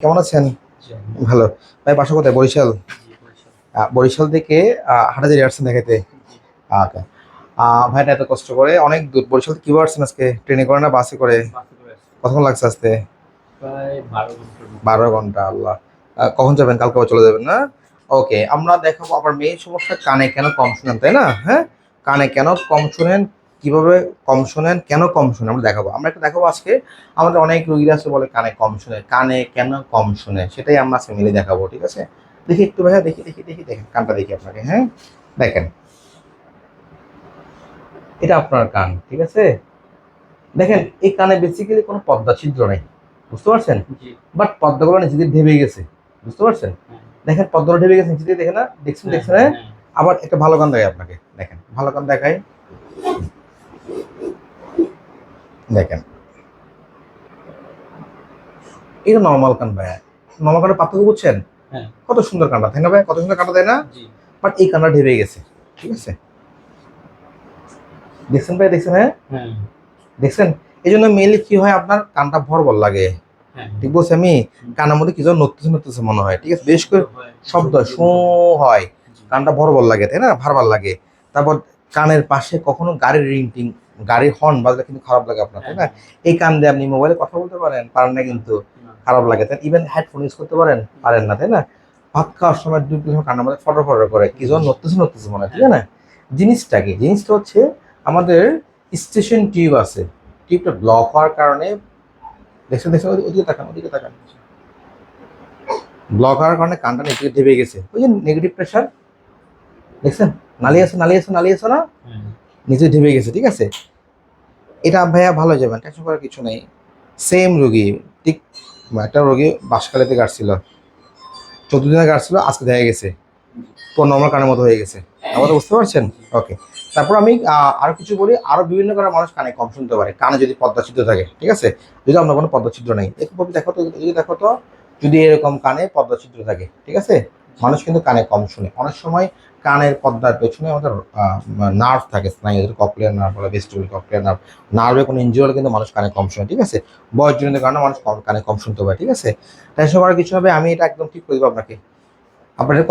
কেমন আছেন? ভালো। ভাই বাসা কোথায়? বরিশাল? বরিশাল থেকে হাটাজারি আসছেন দেখাতে আচ্ছা। ভাইটা এত কষ্ট করে অনেক দূর। বরিশাল থেকে কীভাবে আসছেন আজকে? ট্রেনে করে না বাসে করে? কতক্ষণ লাগছে আসতে? বারো ঘণ্টা আল্লাহ। কখন যাবেন? কালকে চলে যাবেন না? ওকে আমরা দেখাবো আবার মেয়ের সমস্যা কানে কেন কম শুনেন তাই না? হ্যাঁ? কানে কেন কম শুনেন? কীভাবে কম শোনেন কেন কম শোনেন আমরা দেখাবো। আমরা একটা দেখাবো আজকে আমাদের অনেক রোগীরা আছে বলে কানে কম শোনে। কানে কেন কম শোনে? সেটাই আমরা আজকে মিলে দেখাবো ঠিক আছে? দেখি একটু ভাইয়া দেখি দেখি দেখি দেখেন কানটা দেখি আপনাকে হ্যাঁ? দেখেন। এটা আপনার কান ঠিক আছে? দেখেন এই কানে বেসিক্যালি কোনো পদ্মা ছিদ্র নেই বুঝতে পারছেন? বাট পদ্মাগুলো নিচে দিয়ে ঢেবে গেছে বুঝতে পারছেন? হ্যাঁ। দেখেন পদ্মাগুলো ঢেবে গেছে নিচে দিয়ে দেখেন না দেখছেন দেখছেন হ্যাঁ? আবার একটা ভালো গান দেখায় আপনাকে দেখেন ভালো গান দেখাই। দেখেন। এটা নর্মাল কান ভাইয়া। নর্মাল কানের পার্থক্য বুঝছেন? হ্যাঁ। কত সুন্দর কানটা তাই না ভাই কত সুন্দর কানটা তাই না? বাট এই কানটা ঢেবে গেছে ঠিক আছে? দেখছেন ভাই দেখছেন হ্যাঁ? হ্যাঁ। দেখছেন? এই জন্য মেনলি কি হয় আপনার? কানটা ভরবল লাগে। হ্যাঁ। ঠিক বলছি আমি? কানের মধ্যে কি যেন নড়তেছে নড়তেছে মনে হয় ঠিক আছে? বেশ করে। শব্দ শো হয়। কানটা বড় লাগে তাই না? ভারবার লাগে। তারপর কানের পাশে কখনো গাড়ির রিংটিং গাড়ির হর্ন বাজলে কিন্তু খারাপ লাগে আপনার তাই না? এই কান দিয়ে আপনি মোবাইলে কথা বলতে পারেন পারেন না কিন্তু খারাপ লাগে তাই ইভেন হেডফোন ইউজ করতে পারেন পারেন না তাই না? ভাত খাওয়ার সময় দুই সময় কানের মধ্যে ফটো ফটো করে কি যেন নড়তেছে নড়তেছে মনে হয় ঠিক না জিনিসটা কি? জিনিসটা হচ্ছে আমাদের স্টেশন টিউব আছে। টিউবটা ব্লক হওয়ার কারণে দেখছেন দেখছেন ওদিকে তাকান ওদিকে তাকান। ব্লক হওয়ার কারণে কানটা নিচে ঢেবে গেছে। ওই যে নেগেটিভ প্রেশার দেখছেন? নালি আছে নালি আছে নালি আছে না? হ্যাঁ। নিচে ঢেবে গেছে ঠিক আছে? এটা ভাইয়া ভালো হয়ে যাবেন টেনশন করার কিছু নেই। সেম রোগী ঠিক? একটা রোগী বাসকালেতে কাটছিল চোদ্দ দিনে কাটছিল আজকে দেখা গেছে। পুরো নর্মাল কানের মতো হয়ে গেছে। আমাদের বুঝতে পারছেন? ওকে তারপর আমি আরও কিছু বলি আরও বিভিন্ন কারণে মানুষ কানে কম শুনতে পারে। কানে যদি পদ্মা ছিদ্র থাকে ঠিক আছে? যদি আপনার কোনো পদ্মা ছিদ্র নেই একটু দেখো তো যদি দেখো তো যদি এরকম কানে পদ্মা ছিদ্র থাকে ঠিক আছে? মানুষ কিন্তু কানে কম শুনে। অনেক সময় কানের পদ্মার পেছনে আমাদের নার্ভ থাকে, স্নায়ুদের ককলিয়ার নার্ভ বলে ভেস্টিবুল ককলিয়ার নার্ভ নার্ভে কোনো ইঞ্জুরি হলে কিন্তু মানুষ কানে কম শুনে, ঠিক আছে? বয়সজনিত কারণে মানুষ কানে কম শুনতে পারে ঠিক আছে? টেনশন করার কিছু হবে, আমি এটা একদম ঠিক করে দেবো আপনাকে। আপনার